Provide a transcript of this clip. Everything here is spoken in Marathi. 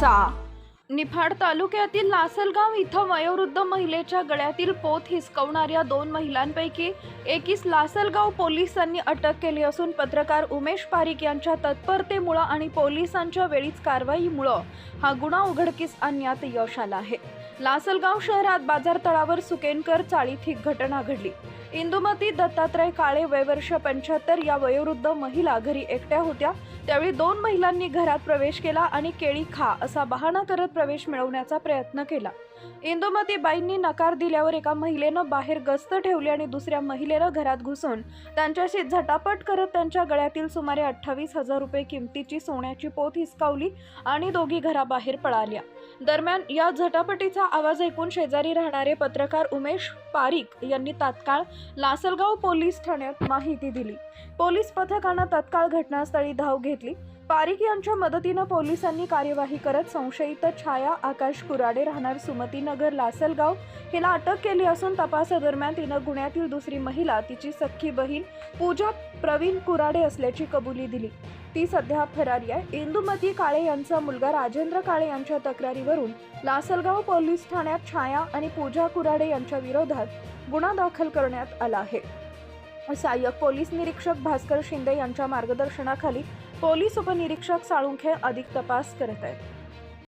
करायचा निफाड तालुक्यातील लासलगाव इथं वयोवृद्ध महिलेच्या गळ्यातील पोत हिसकवणाऱ्या दोन महिलांपैकी एकीस लासलगाव पोलिसांनी अटक केली असून पत्रकार उमेश पारिक यांच्या तत्परतेमुळं आणि पोलिसांच्या वेळीच कारवाईमुळं हा गुन्हा उघडकीस आणण्यात यश आलं आहे. लासलगाव शहरात बाजार तळावर सुकेनकर चाळीत ही घटना घडली. इंदुमती दत्तात्रय काळे वयवर्ष पंच्याहत्तर या वयोवृद्ध महिला घरी एकट्या होत्या. त्यावेळी दोन महिलांनी घरात प्रवेश केला आणि केळी खा असा बहाणा करत प्रवेश मिळवण्याचा प्रयत्न केला. इंदुमती बाईंनी नकार दिल्यावर एका महिलेनं बाहेर गस्त ठेवली आणि दुसऱ्या महिलेनं घरात घुसून त्यांच्याशी झटापट करत त्यांच्या गळ्यातील सुमारे अठ्ठावीस हजार रुपये किमतीची सोन्याची पोत हिसकावली आणि दोघी घराबाहेर पळाल्या. दरम्यान या झटापटीचा आवाज ऐकून शेजारी राहणारे पत्रकार उमेश पारिक यांनी तात्काळ लासलगाव पोलीस ठाण्यात माहिती दिली. पोलीस पथकानं तत्काळ घटनास्थळी धाव घेतली. पारिक यांच्या मदतीनं पोलिसांनी कार्यवाही करत संशयित छाया आकाश कुराडे राहणार सुमतीनगर लासलगाव हिला अटक केली असून तपासादरम्यान तिनं गुन्ह्यातील दुसरी महिला तिची सख्खी बहीण पूजा प्रवीण कुराडे असल्याची कबुली दिली. ती सध्या फरारी आहे. इंदुमती काळे यांचा मुलगा राजेंद्र काळे यांच्या तक्रारीवरून लासलगाव पोलीस ठाण्यात छाया आणि पूजा कुराडे यांच्या विरोधात गुन्हा दाखल करण्यात आला आहे. सहाय्यक पोलीस निरीक्षक भास्कर शिंदे यांच्या मार्गदर्शनाखाली पोलीस उपनिरीक्षक साळुंखे अधिक तपास करत आहेत.